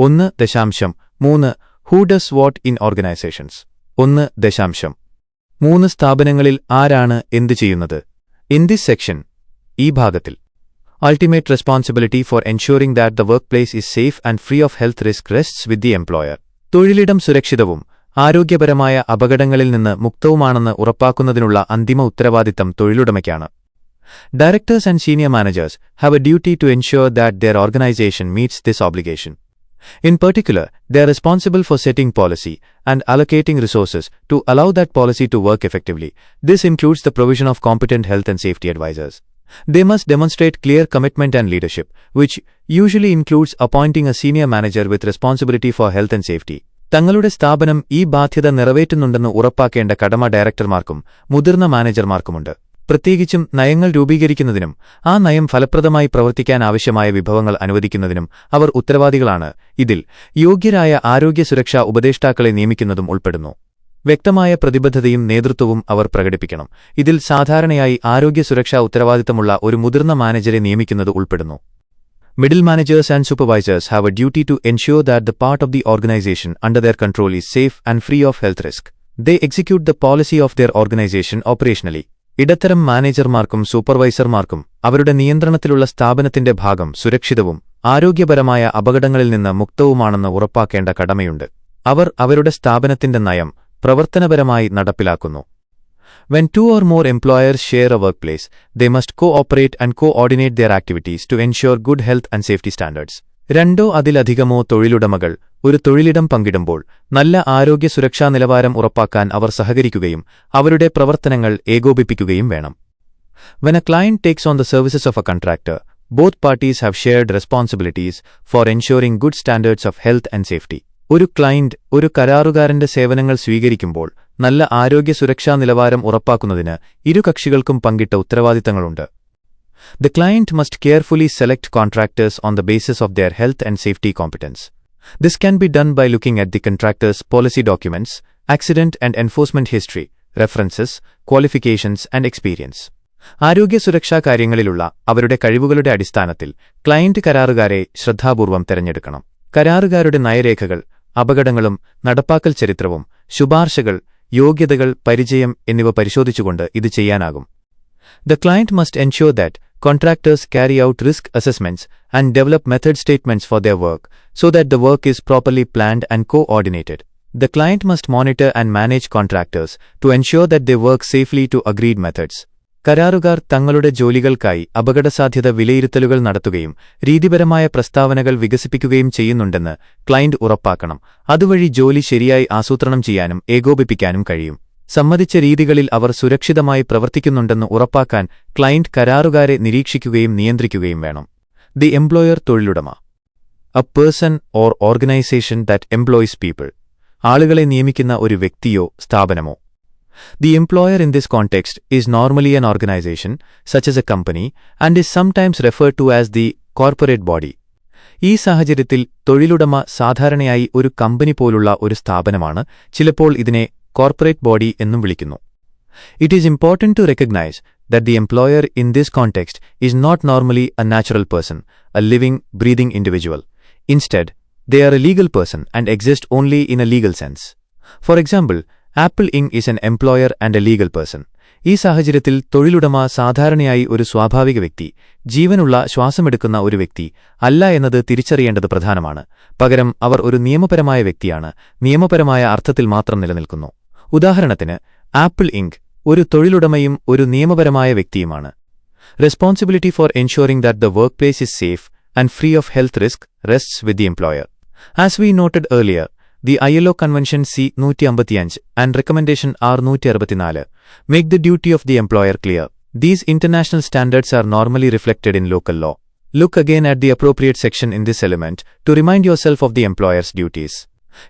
ഒന്ന് ദശാംശം മൂന്ന് who does what in organisations ഒന്ന് ദശാംശം മൂന്ന് സ്ഥാപനങ്ങളിൽ ആരാണ് എന്തു ചെയ്യുന്നത്? ഇൻ ദിസ് സെക്ഷൻ ഈ ഭാഗത്തിൽ ultimate responsibility for ensuring that the workplace is safe and free of health risk rests with the employer തൊഴിലിടം സുരക്ഷിതവും ആരോഗ്യപരമായ അപകടങ്ങളിൽ നിന്ന് മുക്തവുമാണെന്ന് ഉറപ്പാക്കുന്നതിനുള്ള അന്തിമ ഉത്തരവാദിത്തം തൊഴിലുടമയ്ക്കാണ്. Directors and senior managers have a duty to ensure that their organisation meets this obligation. In particular, they are responsible for setting policy and allocating resources to allow that policy to work effectively. This includes the provision of competent health and safety advisors. They must demonstrate clear commitment and leadership, which usually includes appointing a senior manager with responsibility for health and safety. തങ്ങളുടെ സ്ഥാപനം ഈ ബാധ്യത നിറവേറ്റുന്നുണ്ടെന്ന് ഉറപ്പാക്കേണ്ട കടമ ഡയറക്ടർമാർക്കും മുതിർന്ന മാനേജർമാർക്കുമുണ്ട് പ്രത്യേകിച്ചും നയങ്ങൾ രൂപീകരിക്കുന്നതിനും ആ നയം ഫലപ്രദമായി പ്രവർത്തിക്കാൻ ആവശ്യമായ വിഭവങ്ങൾ അനുവദിക്കുന്നതിനും അവർ ഉത്തരവാദികളാണ്. ഇതിൽ യോഗ്യരായ ആരോഗ്യ സുരക്ഷാ ഉപദേഷ്ടാക്കളെ നിയമിക്കുന്നതും ഉൾപ്പെടുന്നു. വ്യക്തമായ പ്രതിബദ്ധതയും നേതൃത്വവും അവർ പ്രകടിപ്പിക്കണം. ഇതിൽ സാധാരണയായി ആരോഗ്യ സുരക്ഷാ ഉത്തരവാദിത്തമുള്ള ഒരു മുതിർന്ന മാനേജരെ നിയമിക്കുന്നത് ഉൾപ്പെടുന്നു. Middle managers and supervisors have a duty to ensure that the part of the organisation under their control is safe and free of health risk. They execute the policy of their organisation operationally. ഇടത്തരം മാനേജർമാർക്കും സൂപ്പർവൈസർമാർക്കും അവരുടെ നിയന്ത്രണത്തിലുള്ള സ്ഥാപനത്തിന്റെ ഭാഗം സുരക്ഷിതവും ആരോഗ്യപരമായ അപകടങ്ങളിൽ നിന്ന് മുക്തവുമാണെന്ന് ഉറപ്പാക്കേണ്ട കടമയുണ്ട് അവർ അവരുടെ സ്ഥാപനത്തിന്റെ നയം പ്രവർത്തനപരമായി നടപ്പിലാക്കുന്നു When two or more employers share a workplace, they must cooperate and coordinate their activities to ensure good health and safety standards. രണ്ടോ അതിലധികമോ തൊഴിലുടമകൾ ഒരു തൊഴിലിടം പങ്കിടുമ്പോൾ നല്ല ആരോഗ്യ സുരക്ഷാ നിലവാരം ഉറപ്പാക്കാൻ അവർ സഹകരിക്കുകയും അവരുടെ പ്രവർത്തനങ്ങൾ ഏകോപിപ്പിക്കുകയും വേണം When a client takes on the services of a contractor, both parties have shared responsibilities for ensuring good standards of health and safety. ഒരു ക്ലയന്റ് ഒരു കരാറുകാരന്റെ സേവനങ്ങൾ സ്വീകരിക്കുമ്പോൾ നല്ല ആരോഗ്യ സുരക്ഷാ നിലവാരം ഉറപ്പാക്കുന്നതിന് ഇരു കക്ഷികൾക്കും പങ്കിട്ട ഉത്തരവാദിത്തങ്ങളുണ്ട് The client must carefully select contractors on the basis of their health and safety competence. This can be done by looking at the contractor's policy documents, accident and enforcement history, references, qualifications and experience. ആരോഗ്യ സുരക്ഷാ കാര്യങ്ങളിലുള്ള അവരുടെ കഴിവുകളുടെ അടിസ്ഥാനത്തിൽ client കരാറുകാരെ ശ്രദ്ധാപൂർവം തെരഞ്ഞെടുക്കണം കരാറുകാരുടെ നയരേഖകൾ അപകടങ്ങളും നടപ്പാക്കൽ ചരിത്രവും ശുപാർശകൾ യോഗ്യതകൾ പരിചയം എന്നിവ പരിശോധിച്ചുകൊണ്ട് ഇത് ചെയ്യാനാകും The client must ensure that contractors carry out risk assessments and develop method statements for their work so that the work is properly planned and coordinated. The client must monitor and manage contractors to ensure that they work safely to agreed methods. കരാറുകാർ തങ്ങളുടെ ജോലികൾക്കായി അപകടസാധ്യത വിലയിരുത്തലുകൾ നടത്തുകയും രീതിപരമായ പ്രസ്താവനകൾ വികസിപ്പിക്കുകയും ചെയ്യുന്നുണ്ടെന്ന് client ഉറപ്പാക്കണം അതുവഴി ജോലി ശരിയായി ആസൂത്രണം ചെയ്യാനും ഏകോപിപ്പിക്കാനും കഴിയും സമ്മതിച്ച രീതികളിൽ അവർ സുരക്ഷിതമായി പ്രവർത്തിക്കുന്നുണ്ടെന്ന് ഉറപ്പാക്കാൻ ക്ലയന്റ് കരാറുകാരെ നിരീക്ഷിക്കുകയും നിയന്ത്രിക്കുകയും വേണം. ദി എംപ്ലോയർ തൊഴിലുടമ. A person or organisation that employs people. ആളുകളെ നിയമിക്കുന്ന ഒരു വ്യക്തിയോ സ്ഥാപനമോ. The employer in this context is normally an organisation such as a company, and is sometimes refer to as the corporate body. ഈ സാഹചര്യത്തിൽ തൊഴിലുടമ സാധാരണയായി ഒരു കമ്പനി പോലുള്ള ഒരു സ്ഥാപനമാണ് ചിലപ്പോൾ ഇതിനെ കോർപ്പറേറ്റ് ബോഡി എന്നും വിളിക്കുന്നു. It is important to recognise that the employer in this context is not normally a natural person a living breathing individual instead they are a legal person and exist only in a legal sense for example Apple Inc is an employer and a legal person ഈ സാഹചര്യത്തിൽ തൊഴിലുടമ സാധാരണയായി ഒരു സ്വാഭാവിക വ്യക്തി ജീവനുള്ള ശ്വാസമെടുക്കുന്ന ഒരു വ്യക്തി അല്ല എന്നത് തിരിച്ചറിയേണ്ടത് പ്രധാനമാണ്. പകരം അവർ ഒരു നിയമപരമായ വ്യക്തിയാണ് നിയമപരമായ അർത്ഥത്തിൽ മാത്രം നിലനിൽക്കുന്നു. ഉദാഹരണത്തിന് ആപ്പിൾ ഇങ്ക് ഒരു തൊഴിലുടമയും ഒരു നിയമപരമായ വ്യക്തിയുമാണ്. Responsibility for ensuring that the workplace is safe and free of health risk rests with the employer as we noted earlier the I LO convention C നൂറ്റി അമ്പത്തിയഞ്ച് ആൻഡ് റെക്കമെൻഡേഷൻ ആർ നൂറ്റി അറുപത്തിനാല് make the duty of the employer clear these international standards are normally reflected in local law look again at the appropriate section in this element to remind yourself of the employers duties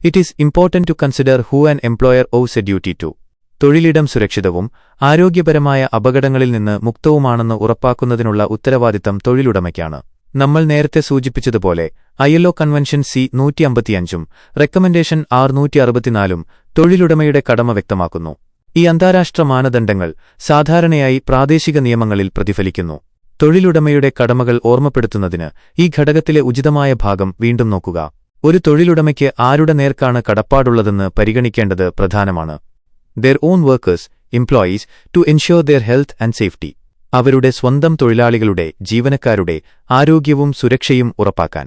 it is important to consider who an employer owes a duty to തൊഴിലിടം സുരക്ഷിതവും ആരോഗ്യപരമായ അപകടങ്ങളിൽ നിന്ന് മുക്തവുമാണെന്ന് ഉറപ്പാക്കുന്നതിനുള്ള ഉത്തരവാദിത്തം തൊഴിലുടമയ്ക്കാണ്. നമ്മൾ നേരത്തെ സൂചിപ്പിച്ചതുപോലെ ILO convention C നൂറ്റി അമ്പത്തിയഞ്ചും റെക്കമെൻഡേഷൻ ആർ നൂറ്റി അറുപത്തിനാലും തൊഴിലുടമയുടെ കടമ വ്യക്തമാക്കുന്നു. ഈ അന്താരാഷ്ട്ര മാനദണ്ഡങ്ങൾ സാധാരണയായി പ്രാദേശിക നിയമങ്ങളിൽ പ്രതിഫലിക്കുന്നു. തൊഴിലുടമയുടെ കടമകൾ ഓർമ്മപ്പെടുത്തുന്നതിന് ഈ ഘടകത്തിലെ ഉചിതമായ ഭാഗം വീണ്ടും നോക്കുക. ഒരു തൊഴിലുടമയ്ക്ക് ആരുടെ നേർക്കാണ് കടപ്പാടുള്ളതെന്ന് പരിഗണിക്കേണ്ടത് പ്രധാനമാണ്. Their own workers employees to ensure their health and safety അവരുടെ സ്വന്തം തൊഴിലാളികളുടെ ജീവനക്കാരുടെ ആരോഗ്യവും സുരക്ഷയും ഉറപ്പാക്കാൻ.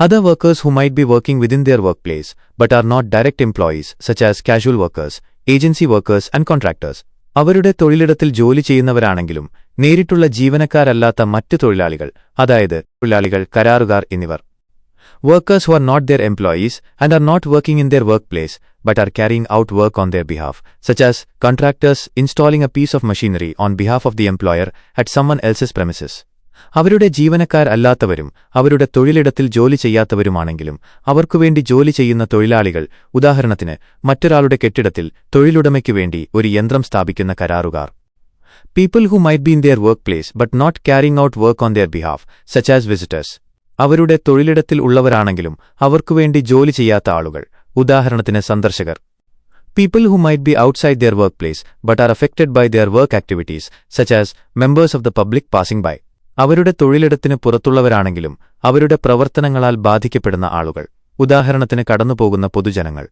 Other workers who might be working within their workplace but are not direct employees such as casual workers agency workers and contractors അവരുടെ തൊഴിലിടത്തിൽ ജോലി ചെയ്യുന്നവരാണെങ്കിലും നേരിട്ടുള്ള ജീവനക്കാരല്ലാത്ത മറ്റ് തൊഴിലാളികൾ അതായത് തൊഴിലാളികൾ കരാറുകാർ എന്നിവർ. Workers who are not their employees and are not working in their workplace but are carrying out work on their behalf, such as contractors installing a piece of machinery on behalf of the employer at someone else's premises. അവരുടെ ജീവനക്കാരല്ലാത്തവരും അവരുടെ തൊഴിലിടത്തിൽ ജോലി ചെയ്യാത്തവരുമാണെങ്കിലും അവർക്കുവേണ്ടി ജോലി ചെയ്യുന്ന തൊഴിലാളികൾ ഉദാഹരണത്തിന് മറ്റൊരാളുടെ കെട്ടിടത്തിൽ തൊഴിലുടമയ്ക്കു വേണ്ടി ഒരു യന്ത്രം സ്ഥാപിക്കുന്ന കരാറുകാർ people who might be in their work place but not carrying out work on their behalf such as visitors അവരുടെ തൊഴിലിടത്തിൽ ഉള്ളവരാണെങ്കിലും അവർക്കുവേണ്ടി ജോലി ചെയ്യാത്ത ആളുകൾ. ഉദാഹരണത്തിന് സന്ദർശകർ. Who might be outside their workplace but are affected by their work activities such as members of the public passing by അവരുടെ തൊഴിലിടത്തിന് പുറത്തുള്ളവരാണെങ്കിലും അവരുടെ പ്രവർത്തനങ്ങളാൽ ബാധിക്കപ്പെടുന്ന ആളുകൾ. ഉദാഹരണത്തിന് കടന്നുപോകുന്ന പൊതുജനങ്ങൾ.